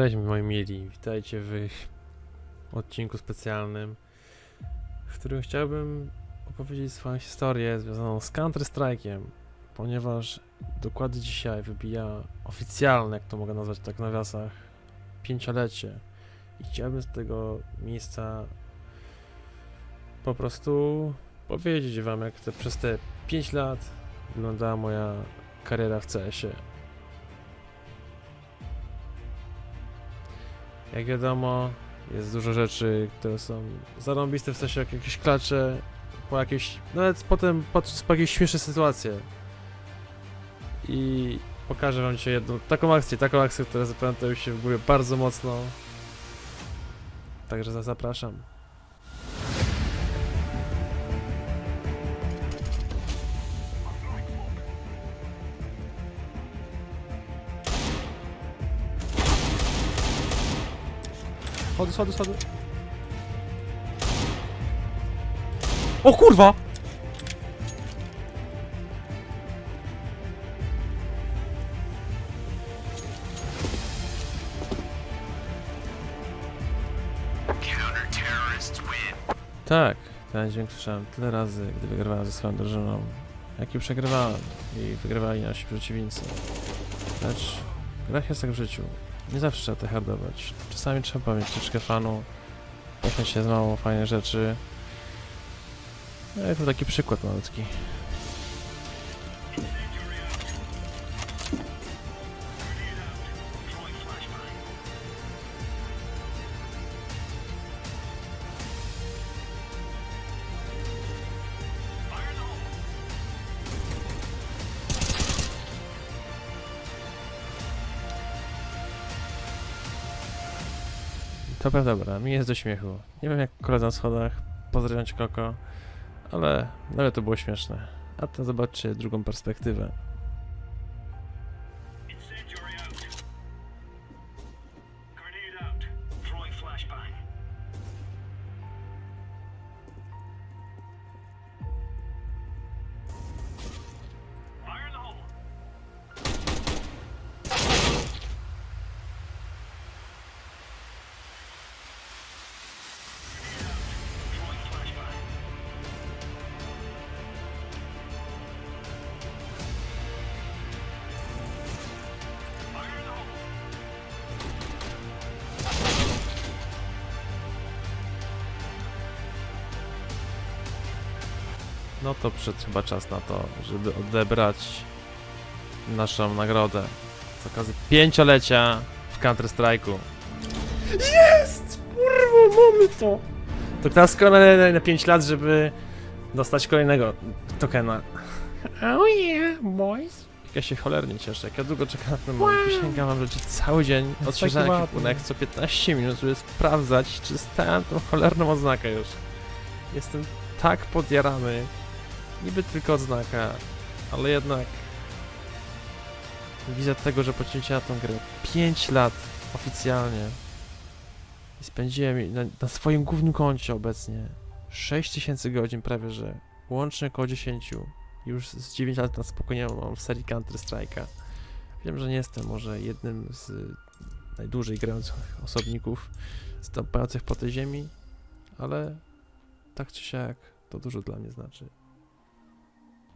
Cześć moi mili, witajcie w odcinku specjalnym, w którym chciałbym opowiedzieć swoją historię związaną z Counter Strike'iem, ponieważ dokładnie dzisiaj wybija oficjalne, jak to mogę nazwać tak w nawiasach, pięciolecie i chciałbym z tego miejsca po prostu powiedzieć wam, jak te, przez te 5 lat wyglądała moja kariera w CS-ie. Jak wiadomo, jest dużo rzeczy, które są zarąbiste, w sensie jak jakieś klacze, po jakieś, nawet potem po, po jakieś śmieszne sytuacje. I pokażę wam dzisiaj jedną taką akcję, taką akcję, która zapamiętała się w głowie bardzo mocno. Także za- zapraszam. Schody, schody, schody. O kurwa! Tak, ten dźwięk słyszałem tyle razy, gdy wygrywałem ze swoją drużyną, jak i przegrywałem i wygrywali nasi przeciwnicy. Lecz grach jest tak w życiu. Nie zawsze trzeba te hardować. Czasami trzeba mieć troszkę fanu, pośmiać się z mało fajnych rzeczy. No i to taki przykład malutki. Dobra, dobra, mi jest do śmiechu. Nie wiem jak koledzy na schodach, pozdrawiam Koko, ale nawet to było śmieszne. A to zobaczcie drugą perspektywę. No to przyszedł chyba czas na to, żeby odebrać naszą nagrodę z okazji pięciolecia w Counter Strike'u. Jest! Kurwa, mamy to! To teraz kolejne na 5 lat, żeby dostać kolejnego tokena. Oh yeah, boys! Ja się cholernie cieszę, jak ja długo czekam na ten moment. Przysięgam wam, że cały dzień odświeżałem ekwipunek co 15 minut, żeby sprawdzać, czy stałem tą cholerną oznakę już. Jestem tak podjarany. Niby tylko odznaka, ale jednak wizja tego, że poświęciłem na tą grę 5 lat oficjalnie i spędziłem na, na swoim głównym koncie obecnie 6000 godzin prawie, że łącznie około 10 już z 9 lat na spokojnie mam w serii Counter Strike'a. Wiem, że nie jestem może jednym z najdłużej grających osobników stąpających po tej ziemi, ale tak czy siak to dużo dla mnie znaczy.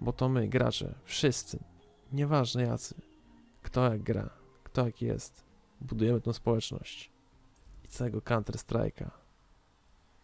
Bo to my, gracze, wszyscy, nieważne jacy, kto jak gra, kto jak jest, budujemy tą społeczność i całego Counter Strike'a